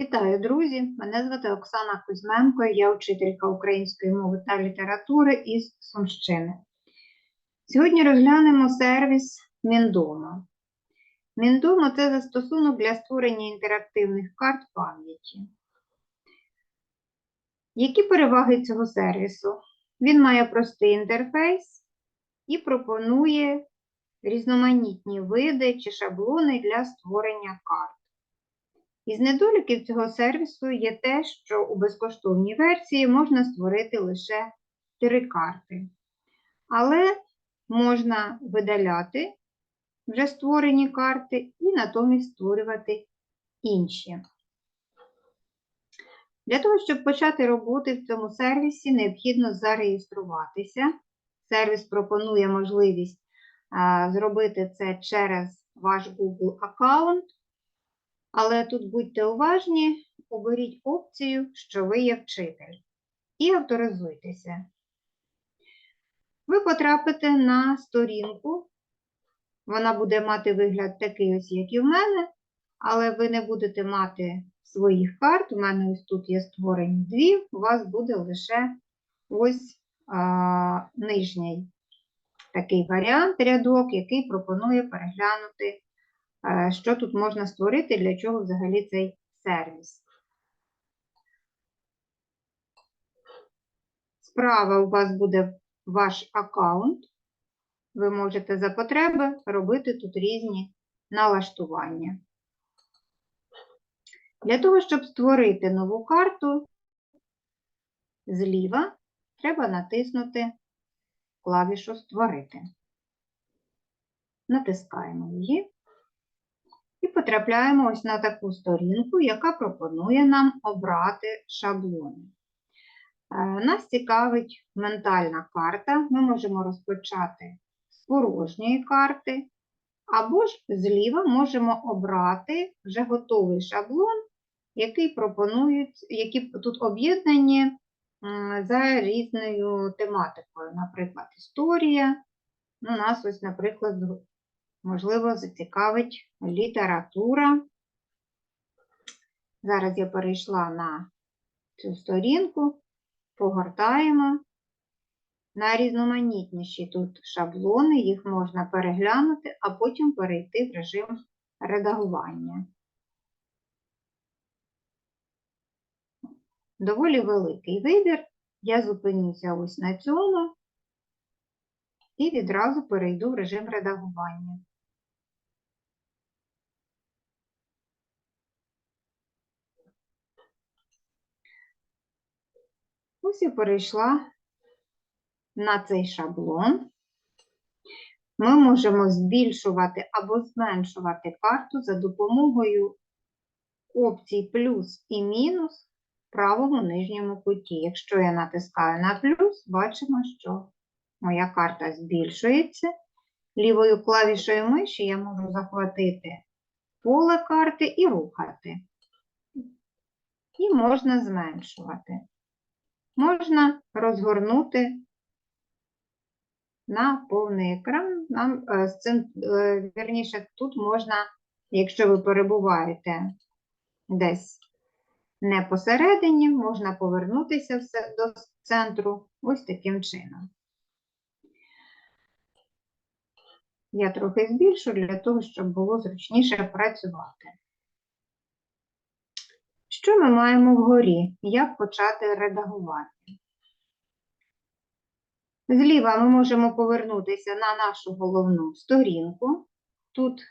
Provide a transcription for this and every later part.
Вітаю, друзі! Мене звати Оксана Кузьменко, я вчителька української мови та літератури із Сумщини. Сьогодні розглянемо сервіс Міндома. Міндома – це застосунок для створення інтерактивних карт пам'яті. Які переваги цього сервісу? Він має простий інтерфейс і пропонує різноманітні види чи шаблони для створення карт. Із недоліків цього сервісу є те, що у безкоштовній версії можна створити лише три карти. Але можна видаляти вже створені карти і натомість створювати інші. Для того, щоб почати роботи в цьому сервісі, необхідно зареєструватися. Сервіс пропонує можливість зробити це через ваш Google аккаунт. Але тут будьте уважні, оберіть опцію, що ви є вчитель, і авторизуйтеся. Ви потрапите на сторінку, вона буде мати вигляд такий ось, як і в мене, але ви не будете мати своїх карт. У мене ось тут є створені дві, у вас буде лише ось а, нижній такий варіант, рядок, який пропонує переглянути що тут можна створити, для чого взагалі цей сервіс. Справа у вас буде ваш аккаунт. Ви можете за потреби робити тут різні налаштування. Для того, щоб створити нову карту, зліва треба натиснути клавішу Створити. Натискаємо її. І потрапляємо ось на таку сторінку, яка пропонує нам обрати шаблони. Е, Нас цікавить ментальна карта. Ми можемо розпочати з порожньої карти, або ж зліва можемо обрати вже готовий шаблон, який пропонують, які тут об'єднані за різною тематикою. Наприклад, історія. Ну, нас ось, наприклад, можливо, зацікавить література. Зараз я перейшла на цю сторінку, погортаємо. Найрізноманітніші тут шаблони, їх можна переглянути, а потім перейти в режим редагування. Доволі великий вибір. Я зупинюся ось на цьому і відразу перейду в режим редагування. Ось я перейшла на цей шаблон. Ми можемо збільшувати або зменшувати карту за допомогою опцій плюс і мінус в правому нижньому куті. Якщо я натискаю на плюс, бачимо, що моя карта збільшується. Лівою клавішою миші я можу захватити поле карти і рухати. І можна зменшувати можна розгорнути на повний екран. Нам е, з цим, е, вірніше, тут можна, якщо ви перебуваєте десь не посередині, можна повернутися до центру ось таким чином. Я трохи збільшу для того, щоб було зручніше працювати. Що ми маємо вгорі? Як почати редагувати? Зліва ми можемо повернутися на нашу головну сторінку. Тут,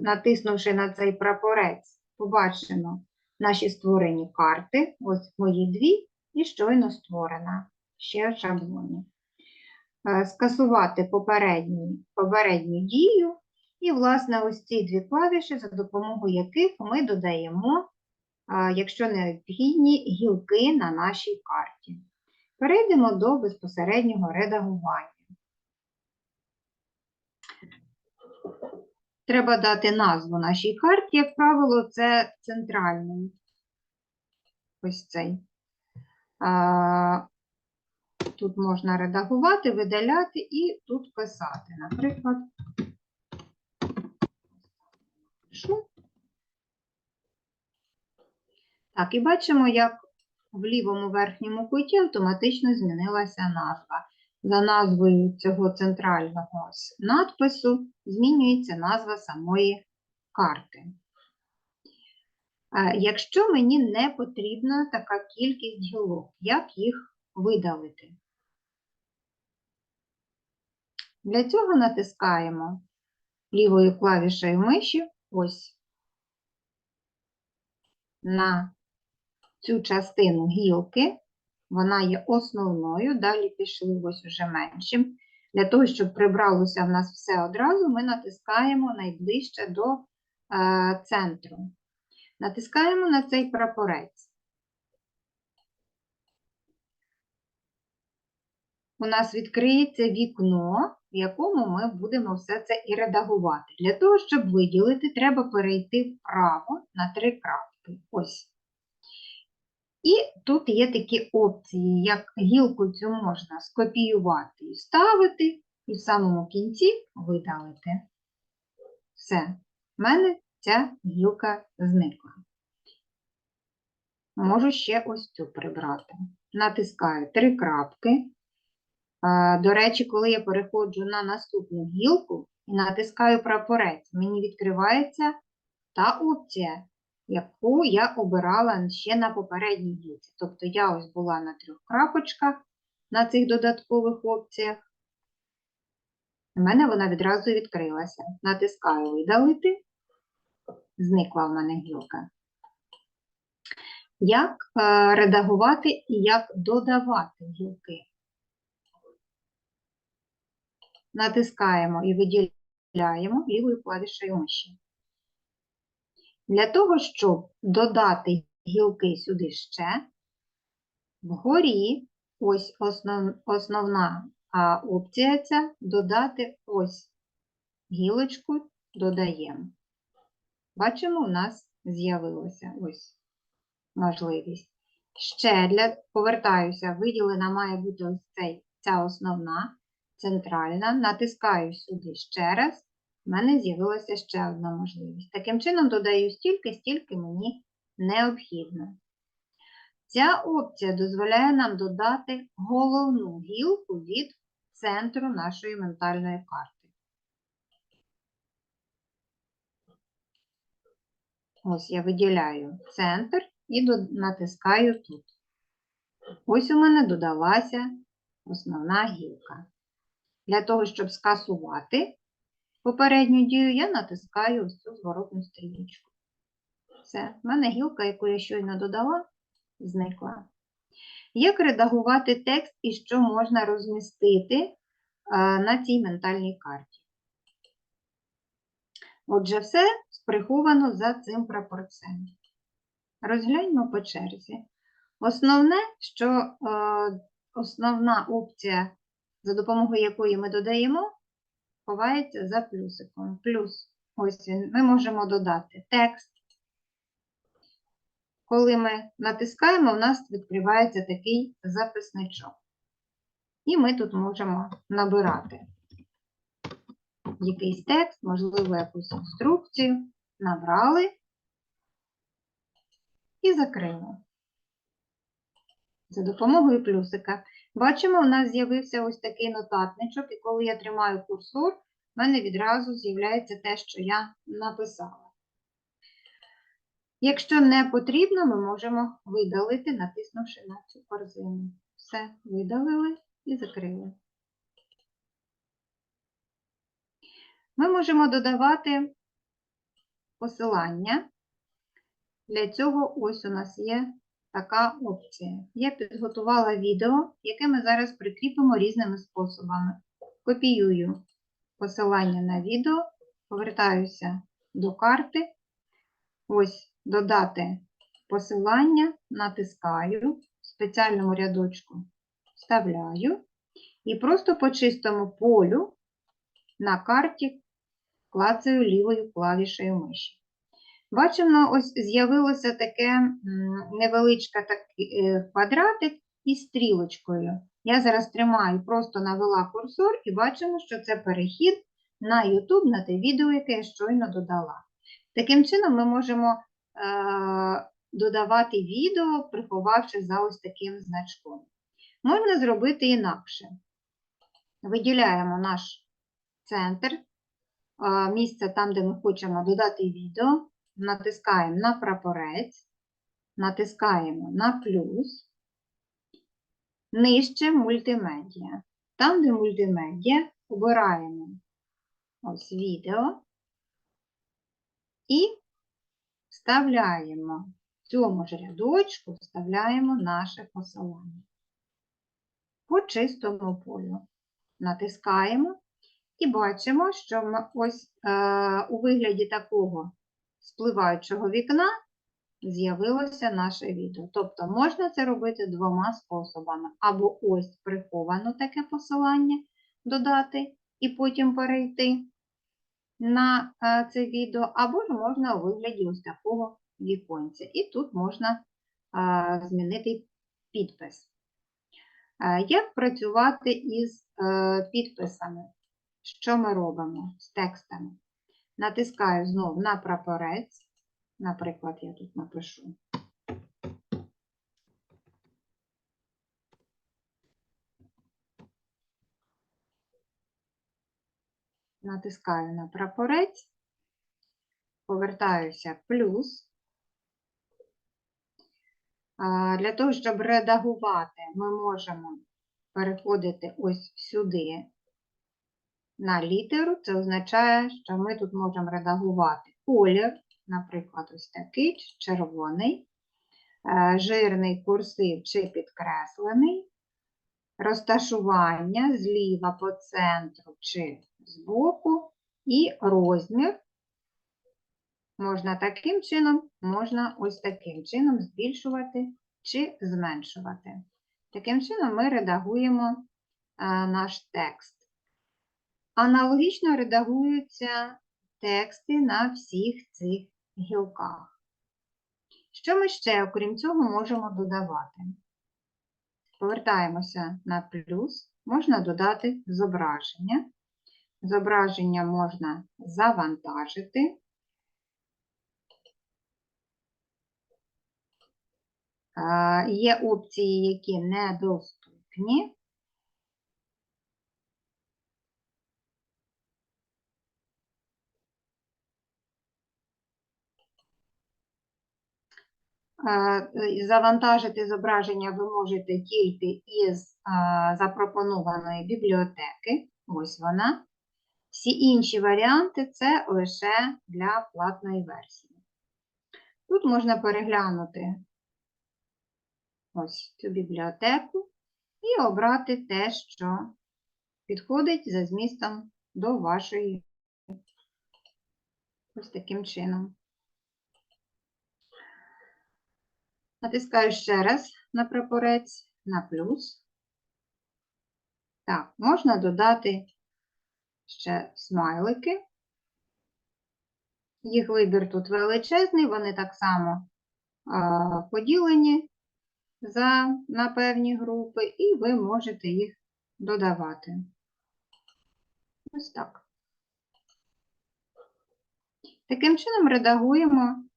натиснувши на цей прапорець, побачимо наші створені карти. Ось мої дві і щойно створена ще шаблоні. Е, Скасувати попередню, попередню дію. І, власне, ось ці дві клавіші, за допомогою яких ми додаємо якщо необхідні гілки на нашій карті. Перейдемо до безпосереднього редагування. Треба дати назву нашій карті, як правило, це центральний. Ось цей. Тут можна редагувати, видаляти і тут писати. Наприклад, Так, і бачимо, як в лівому верхньому куті автоматично змінилася назва. За назвою цього центрального надпису змінюється назва самої карти. Е, Якщо мені не потрібна така кількість гілок, як їх видалити? Для цього натискаємо лівою клавішею миші ось на цю частину гілки. Вона є основною, далі пішли ось уже меншим. Для того, щоб прибралося в нас все одразу, ми натискаємо найближче до е, центру. Натискаємо на цей прапорець. У нас відкриється вікно, в якому ми будемо все це і редагувати. Для того, щоб виділити, треба перейти вправо на три крапки. Ось. І тут є такі опції, як гілку цю можна скопіювати і вставити, і в самому кінці видалити. Все, в мене ця гілка зникла. Можу ще ось цю прибрати. Натискаю три крапки. До речі, коли я переходжу на наступну гілку і натискаю прапорець, мені відкривається та опція, яку я обирала ще на попередній гілці. Тобто я ось була на трьох крапочках на цих додаткових опціях. У мене вона відразу відкрилася. Натискаю видалити, зникла в мене гілка. Як е, редагувати і як додавати гілки? Натискаємо і виділяємо лівою клавішею миші. Для того, щоб додати гілки сюди ще, вгорі ось основ, основна опція ця додати ось гілочку додаємо. Бачимо, у нас з'явилася ось можливість. Ще для повертаюся, виділена має бути ось цей, ця основна, центральна. Натискаю сюди ще раз. У мене з'явилася ще одна можливість. Таким чином додаю стільки, стільки мені необхідно. Ця опція дозволяє нам додати головну гілку від центру нашої ментальної карти. Ось я виділяю центр і натискаю тут. Ось у мене додалася основна гілка. Для того, щоб скасувати попередню дію, я натискаю ось цю зворотну стрілочку. Все, в мене гілка, яку я щойно додала, зникла. Як редагувати текст і що можна розмістити на цій ментальній карті? Отже, все приховано за цим прапорцем. Розгляньмо по черзі. Основне, що основна опція, за допомогою якої ми додаємо, ховається за плюсиком. Плюс, ось він, ми можемо додати текст. Коли ми натискаємо, у нас відкривається такий записничок. І ми тут можемо набирати якийсь текст, можливо, якусь інструкцію. Набрали і закрили. За допомогою плюсика. Бачимо, у нас з'явився ось такий нотатничок, і коли я тримаю курсор, в мене відразу з'являється те, що я написала. Якщо не потрібно, ми можемо видалити, натиснувши на цю корзину. Все, видалили і закрили. Ми можемо додавати посилання. Для цього ось у нас є така опція. Я підготувала відео, яке ми зараз прикріпимо різними способами. Копіюю посилання на відео, повертаюся до карти. Ось додати посилання, натискаю, в спеціальному рядочку вставляю. І просто по чистому полю на карті клацаю лівою клавішею миші. Бачимо, ось з'явилося таке невеличке квадратик із стрілочкою. Я зараз тримаю, просто навела курсор і бачимо, що це перехід на YouTube, на те відео, яке я щойно додала. Таким чином, ми можемо е, додавати відео, приховавши за ось таким значком. Можна зробити інакше. Виділяємо наш центр, а, місце там, де ми хочемо додати відео, натискаємо на прапорець, натискаємо на плюс, нижче мультимедіа. Там, де мультимедіа, обираємо ось відео і вставляємо в цьому ж рядочку, вставляємо наше посилання по чистому полю. Натискаємо і бачимо, що ми ось е, у вигляді такого спливаючого вікна з'явилося наше відео. Тобто можна це робити двома способами. Або ось приховано таке посилання додати і потім перейти на е, це відео, або ж можна у вигляді ось такого віконця. І тут можна е, змінити підпис. Е, Як працювати із підписами? Що ми робимо з текстами? Натискаю знову на прапорець. Наприклад, я тут напишу. Натискаю на прапорець, повертаюся плюс. Для того, щоб редагувати, ми можемо переходити ось сюди на літеру. Це означає, що ми тут можемо редагувати колір, наприклад, ось такий червоний, е, жирний курсив чи підкреслений, розташування зліва по центру чи збоку, і розмір. Можна таким чином, можна ось таким чином збільшувати чи зменшувати. Таким чином ми редагуємо е, наш текст. Аналогічно редагуються тексти на всіх цих гілках. Що ми ще, окрім цього, можемо додавати? Повертаємося на плюс, можна додати зображення. Зображення можна завантажити. Е, Є опції, які недоступні. Завантажити зображення ви можете тільки із е, запропонованої бібліотеки. Ось вона. Всі інші варіанти це лише для платної версії. Тут можна переглянути ось цю бібліотеку і обрати те, що підходить за змістом до вашої ось таким чином. Натискаю ще раз на прапорець, на плюс. Так, можна додати ще смайлики. Їх вибір тут величезний, вони так само поділені за, на певні групи, і ви можете їх додавати. Ось так. Таким чином редагуємо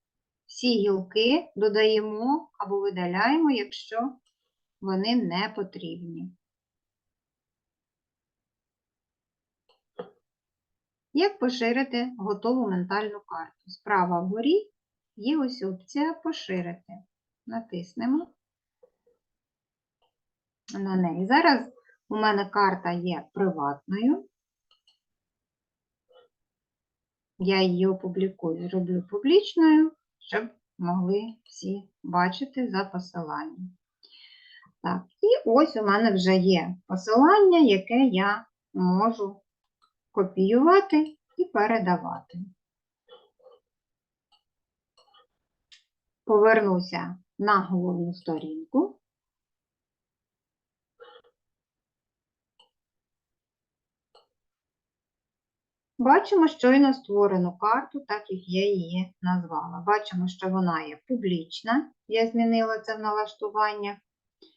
всі гілки, додаємо або видаляємо, якщо вони не потрібні. Як поширити готову ментальну карту? Справа вгорі є ось опція Поширити. Натиснемо на неї. Зараз у мене карта є приватною. Я її опублікую, зроблю публічною, щоб могли всі бачити за посиланням. Так, і ось у мене вже є посилання, яке я можу копіювати і передавати. Повернуся на головну сторінку. Бачимо щойно створену карту, так як я її назвала. Бачимо, що вона є публічна. Я змінила це в налаштуваннях.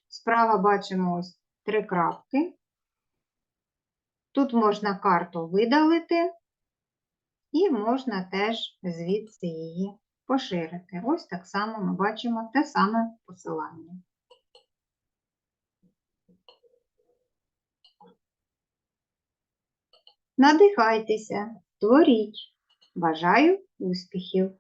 Справа бачимо ось три крапки. Тут можна карту видалити, і можна теж звідси її поширити. Ось так само ми бачимо те саме посилання. Надихайтеся, творіть. Бажаю успіхів!